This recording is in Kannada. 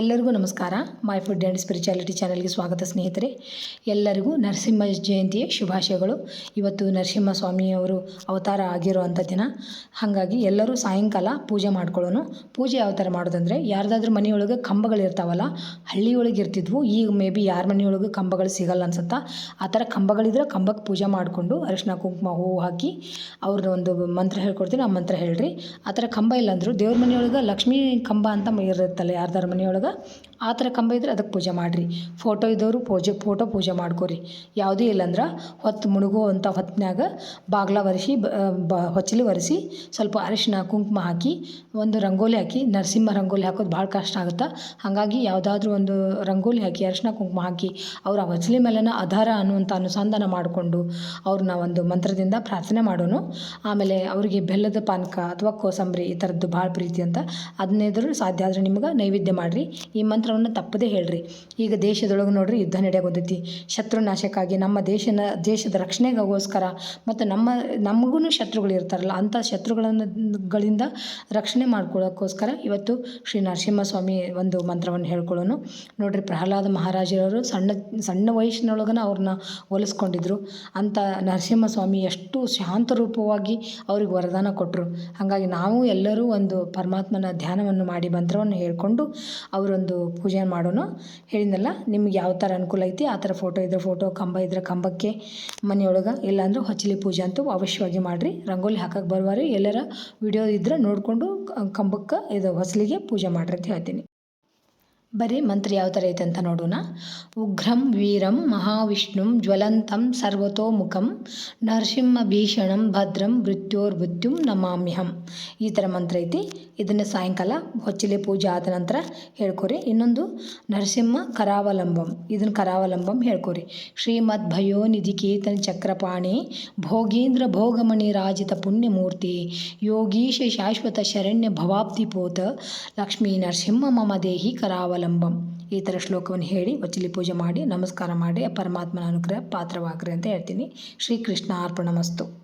ಎಲ್ಲರಿಗೂ ನಮಸ್ಕಾರ. ಮೈ ಫುಡ್ ಆ್ಯಂಡ್ ಸ್ಪಿರಿಚುಯಾಲಿಟಿ ಚಾನಲ್ಗೆ ಸ್ವಾಗತ ಸ್ನೇಹಿತರೆ. ಎಲ್ಲರಿಗೂ ನರಸಿಂಹ ಜಯಂತಿಯ ಶುಭಾಶಯಗಳು. ಇವತ್ತು ನರಸಿಂಹ ಸ್ವಾಮಿಯವರು ಅವತಾರ ಆಗಿರುವಂಥ ದಿನ. ಹಾಗಾಗಿ ಎಲ್ಲರೂ ಸಾಯಂಕಾಲ ಪೂಜೆ ಮಾಡ್ಕೊಳ್ಳೋಣ. ಪೂಜೆ ಯಾವ ಥರ ಮಾಡೋದಂದರೆ, ಯಾರ್ದಾದ್ರೂ ಮನೆಯೊಳಗೆ ಕಂಬಗಳು ಇರ್ತಾವಲ್ಲ, ಹಳ್ಳಿಯೊಳಗೆ ಇರ್ತಿದ್ವು, ಈಗ ಮೇ ಬಿ ಯಾರ ಮನೆಯೊಳಗೆ ಕಂಬಗಳು ಸಿಗಲ್ಲ ಅನ್ಸುತ್ತಾ, ಆ ಥರ ಕಂಬಗಳಿದ್ರೆ ಕಂಬಕ್ಕೆ ಪೂಜೆ ಮಾಡಿಕೊಂಡು ಅರಿಶಿನ ಕುಂಕುಮ ಹೂವು ಹಾಕಿ ಅವ್ರದ್ದು ಒಂದು ಮಂತ್ರ ಹೇಳ್ಕೊಡ್ತೀನಿ ಆ ಮಂತ್ರ ಹೇಳ್ರಿ. ಆ ಥರ ಕಂಬ ಇಲ್ಲ ಅಂದರು ದೇವ್ರ ಮನೆಯೊಳಗೆ ಲಕ್ಷ್ಮೀ ಕಂಬ ಅಂತ ಇರುತ್ತಲ್ಲ, ಯಾರ್ದಾರ ಮನೆಯೊಳಗೆ ಅನ್ನೋದು ಆ ಥರ ಕಂಬ ಇದ್ರೆ ಅದಕ್ಕೆ ಪೂಜೆ ಮಾಡಿರಿ. ಫೋಟೋ ಇದ್ದವರು ಪೂಜೆ, ಫೋಟೋ ಪೂಜೆ ಮಾಡ್ಕೊರಿ. ಯಾವುದೂ ಇಲ್ಲಂದ್ರೆ ಹೊತ್ತು ಮುಳುಗುವಂಥ ಹೊತ್ತಿನಾಗ ಬಾಗ್ಲ ಒರೆಸಿ, ಬ ಹೊಚ್ಚಲಿ ಒರೆಸಿ ಸ್ವಲ್ಪ ಅರಿಶಿನ ಕುಂಕುಮ ಹಾಕಿ ಒಂದು ರಂಗೋಲಿ ಹಾಕಿ, ನರಸಿಂಹ ರಂಗೋಲಿ ಹಾಕೋದು ಭಾಳ ಕಷ್ಟ ಆಗುತ್ತೆ? ಹಾಗಾಗಿ ಯಾವುದಾದ್ರೂ ಒಂದು ರಂಗೋಲಿ ಹಾಕಿ ಅರಿಶಿನ ಕುಂಕುಮ ಹಾಕಿ ಅವರ ಹೊಚ್ಚಲಿ ಮೇಲೆನ ಆಧಾರ ಅನ್ನುವಂಥ ಅನುಸಂಧಾನ ಮಾಡಿಕೊಂಡು ಅವ್ರನ್ನ ಒಂದು ಮಂತ್ರದಿಂದ ಪ್ರಾರ್ಥನೆ ಮಾಡೋನು. ಆಮೇಲೆ ಅವರಿಗೆ ಬೆಲ್ಲದ ಪಾನಕ ಅಥವಾ ಕೋಸಂಬರಿ ಈ ಥರದ್ದು ಭಾಳ ಪ್ರೀತಿ ಅಂತ ಅದನ್ನೆದ್ರು ಸಾಧ್ಯ ಆದರೆ ನಿಮ್ಗೆ ನೈವೇದ್ಯ ಮಾಡಿರಿ. ಈ ಮಂತ್ರವನ್ನು ತಪ್ಪದೇ ಹೇಳ್ರಿ. ಈಗ ದೇಶದೊಳಗೆ ನೋಡ್ರಿ ಯುದ್ಧ ನಡೆಯಾಗೋದೈತಿ. ಶತ್ರು ನಾಶಕ್ಕಾಗಿ ನಮ್ಮ ದೇಶನ, ದೇಶದ ರಕ್ಷಣೆಗೋಸ್ಕರ ಮತ್ತು ನಮ್ಮ ನಮಗೂ ಶತ್ರುಗಳು ಇರ್ತಾರಲ್ಲ ಅಂಥ ಶತ್ರುಗಳನ್ನು ಗಳಿಂದ ರಕ್ಷಣೆ ಮಾಡ್ಕೊಳ್ಳೋಕ್ಕೋಸ್ಕರ ಇವತ್ತು ಶ್ರೀ ನರಸಿಂಹಸ್ವಾಮಿ ಒಂದು ಮಂತ್ರವನ್ನು ಹೇಳ್ಕೊಳ್ಳೋನು. ನೋಡ್ರಿ ಪ್ರಹ್ಲಾದ ಮಹಾರಾಜರವರು ಸಣ್ಣ ಸಣ್ಣ ವಯಸ್ಸಿನೊಳಗನ ಅವ್ರನ್ನ ಹೋಲಿಸ್ಕೊಂಡಿದ್ರು. ಅಂಥ ನರಸಿಂಹಸ್ವಾಮಿ ಎಷ್ಟು ಶಾಂತ ರೂಪವಾಗಿ ಅವ್ರಿಗೆ ವರದಾನ ಕೊಟ್ಟರು ಹಾಗಾಗಿ ನಾವು ಎಲ್ಲರೂ ಒಂದು ಪರಮಾತ್ಮನ ಧ್ಯಾನವನ್ನು ಮಾಡಿ ಮಂತ್ರವನ್ನು ಹೇಳ್ಕೊಂಡು ಅವರೊಂದು ಪೂಜೆ ಮಾಡೋಣ ಹೇಳಿದ್ನಲ್ಲ, ನಿಮ್ಗೆ ಯಾವ ಥರ ಅನುಕೂಲ ಐತಿ? ಆ ಥರ ಫೋಟೋ ಇದ್ರೆ ಫೋಟೋ ಕಂಬ ಇದ್ರೆ ಕಂಬಕ್ಕೆ, ಮನೆಯೊಳಗೆ ಇಲ್ಲಾಂದ್ರೆ ಹೊಚ್ಚಲಿ ಪೂಜೆ ಅಂತೂ ಅವಶ್ಯವಾಗಿ ಮಾಡಿರಿ. ರಂಗೋಲಿ ಹಾಕಕ್ಕೆ ಬರುವಾರಿ ಎಲ್ಲರ ವಿಡಿಯೋ ಇದ್ರೆ ನೋಡಿಕೊಂಡು ಕಂಬಕ್ಕೆ ಇದು ಹೊಸಲಿಗೆ ಪೂಜೆ ಮಾಡಿರಿ ಅಂತ ಹೇಳ್ತೀನಿ. ಬರೀ ಮಂತ್ರ ಯಾವ ಥರ ಐತೆ ಅಂತ ನೋಡೋಣ. ಉಗ್ರಂ, ವೀರಂ, ಮಹಾವಿಷ್ಣುಂ, ಜ್ವಲಂತಂ, ಸರ್ವತೋಮುಖಂ, ನರಸಿಂಹ ಭೀಷಣಂ, ಭದ್ರಂ, ಮೃತ್ಯೋರ್ಮೃತ್ಯುಂ, ನಮಾಮ್ಯಹಂ. ಈ ಥರ ಮಂತ್ರ ಐತಿ. ಇದನ್ನು ಸಾಯಂಕಾಲ ಹೊಚ್ಚಲೆ ಪೂಜೆ ಆದ ನಂತರ ಹೇಳ್ಕೊರಿ. ಇನ್ನೊಂದು, ನರಸಿಂಹ ಕರಾವಲಂಬಂ. ಇದನ್ನು ಕರಾವಲಂಬಂ ಹೇಳ್ಕೊರಿ. ಶ್ರೀಮದ್ ಭಯೋನಿಧಿ ಕೀರ್ತನ ಚಕ್ರಪಾಣಿ, ಭೋಗೀಂದ್ರ ಭೋಗಮಣಿ ರಾಜಿತ ಪುಣ್ಯಮೂರ್ತಿ, ಯೋಗೀಶ ಶಾಶ್ವತ ಶರಣ್ಯ ಭವಾಬ್ಧಿ ಪೋತ ಲಕ್ಷ್ಮೀ ನರಸಿಂಹ ಮಮ ದೇಹಿ ಕರಾವಲಂಬಂ ಈ ಥರ ಶ್ಲೋಕವನ್ನು ಹೇಳಿ ವಚಲಿ ಪೂಜೆ ಮಾಡಿ, ನಮಸ್ಕಾರ ಮಾಡಿ, ಪರಮಾತ್ಮನ ಅನುಗ್ರಹ ಪಾತ್ರವಾಗ್ರಿ ಅಂತ ಹೇಳ್ತೀನಿ. ಶ್ರೀಕೃಷ್ಣ ಅರ್ಪಣಮಸ್ತು.